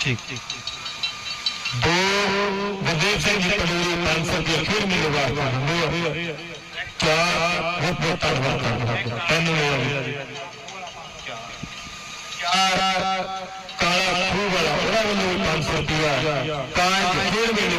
ਠੀਕ ਠੀਕ ਦੋ ਗੁਰਦੇਵ ਸਿੰਘ ਜੀ ਪੰਡੂਰੀ 500 ਰੁਪਏ ਫਿਰ ਮੇਰੇ ਵਾਸਤੇ ਦਿੰਦੇ ਹੋ ਚਾਰ ਬਹੁਤ ਬਹੁਤ ਧੰਨਵਾਦ ਕਰਦਾ ਤਿੰਨ ਮੇਰੇ ਚਾਰ ਕਾਲਾ ਖੂਹ ਵਾਲਾ ਉਹਨਾਂ ਵੱਲੋਂ ਵੀ 500 ਰੁਪਇਆ ਕਾਂਜ ਫਿਰ ਮੇਰੇ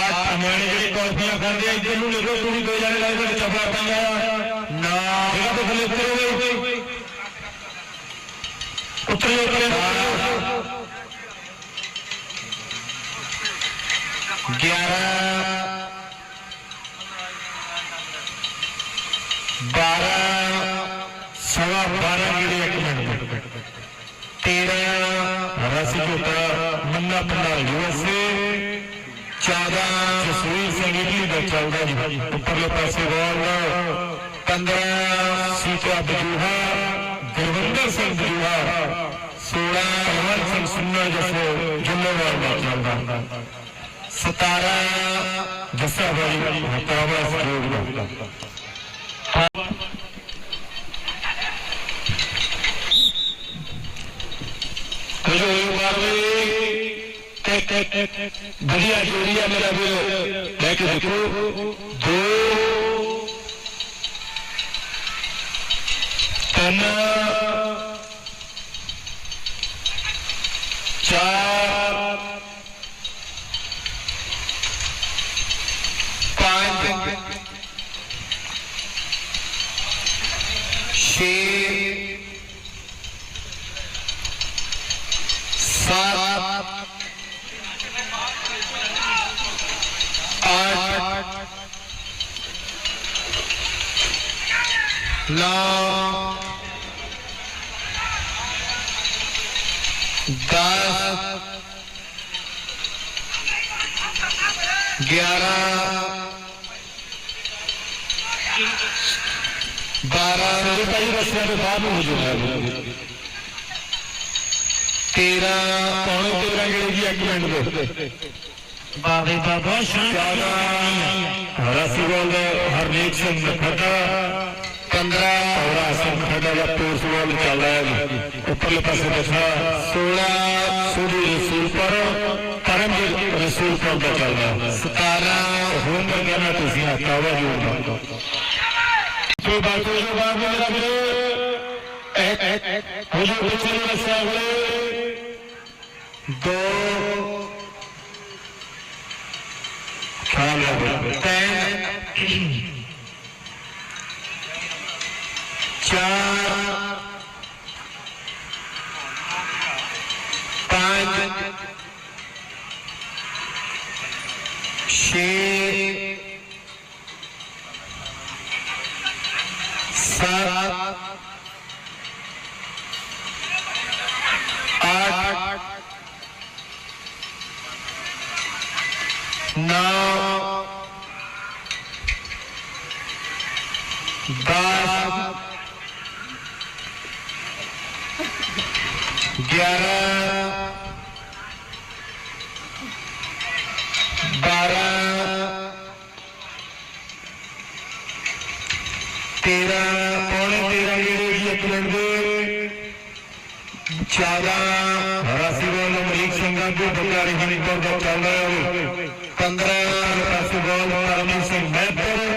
ਆਠ ਅਮਾਨੇ ਜਿਹੜੇ ਕੌਫੀਆਂ ਖਾਂਦੇ ਆ ਇੱਧਰ ਨੂੰ ਲਿਖੋ ਤੁਸੀਂ ਦੋ ਜਣੇ ਲਾਏ ਤੁਹਾਡੇ ਚਪੜਾ ਪਾਇਆ ਨਾ ਜਿਹੜਾ ਤੋਂ ਥੱਲੇ ਉਤਰੋਗੇ ਉਤਰੇ ਉਤਰੇ ਗਿਆਰਾਂ ਬਾਰਾਂ ਸਵਾ ਬਾਰਾਂ ਜਿਹੜੇ ਇੱਕ ਮਿੰਟ ਤੇਰਾਂ ਰਸੀ ਕੋਟਾ ਮੰਨਾ ਪੰਨਾ ਯੂਐਸਏ 14 ਜਸਵੀਰ ਸਿੰਘ ਇਟਲੀ ਦਾ ਚੱਲਦਾ ਜੀ ਉੱਪਰਲੇ ਪਾਸੇ ਵਾਲ 15 ਸੀਤਾ ਬਜੂਹਾ ਗੁਰਵਿੰਦਰ ਸਿੰਘ ਬਜੂਹਾ 16 ਰਮਨ ਸਿੰਘ ਸੁੰਨਰ ਜਸੋ ਜੁੱਲੇਵਾਲ ਦਾ ਚੱਲਦਾ 17 ਜੱਸਾ ਬਾਈ ਹਤਾਵਾ ਸਹਿਯੋਗ ਦਾ ਜੋ ਮਾਰਵੇ बढ़िया जोड़ी है मेरा वीरो। बैठ देखो। दो। चार। पाँच। सात। ग्यारह। बारह। तेरह। पौने तेरह अंग्रेज़ी एग्रीमेंट पे बाबे बाबा हरनेक सिंह खट्टा 15 ਔਰਾ ਅਸਰ ਸਾਡਾ ਦਾ ਕੋਰਸ ਵਾਲ ਚੱਲ ਰਿਹਾ ਹੈ ਉੱਪਰਲੇ ਪਾਸੇ ਦੱਸਣਾ 16 ਸੂਦੀ ਰਸੂਲਪੁਰ ਪਰਮਜੀਤ ਰਸੂਲਪੁਰ ਦਾ ਚੱਲ ਰਿਹਾ 17 ਹੋਮਵਰਕ ਕਰਨਾ ਤੁਸੀਂ ਆਕਾਵਾ ਜੀ ਦਾ ਸੋ ਬਾਤੋਂ ਜੋ ਬਾਤ ਮੇਰਾ ਵੀਰੇ ਇੱਕ ਹੁਜੂਰ ਪਿੱਛੇ ਨੂੰ ਰਸਤਾ ਹੋਲੇ ਦੋ चार पाँच छ सात नौ दस ग्यारह बारह तेरह पौने तेरह के लिए प्लेट दे चौदह राशिगोल नंबर एक संघ दो बकरा रिहानी पर चौदह पंद्रह राशिगोल परमी सिंह मैपर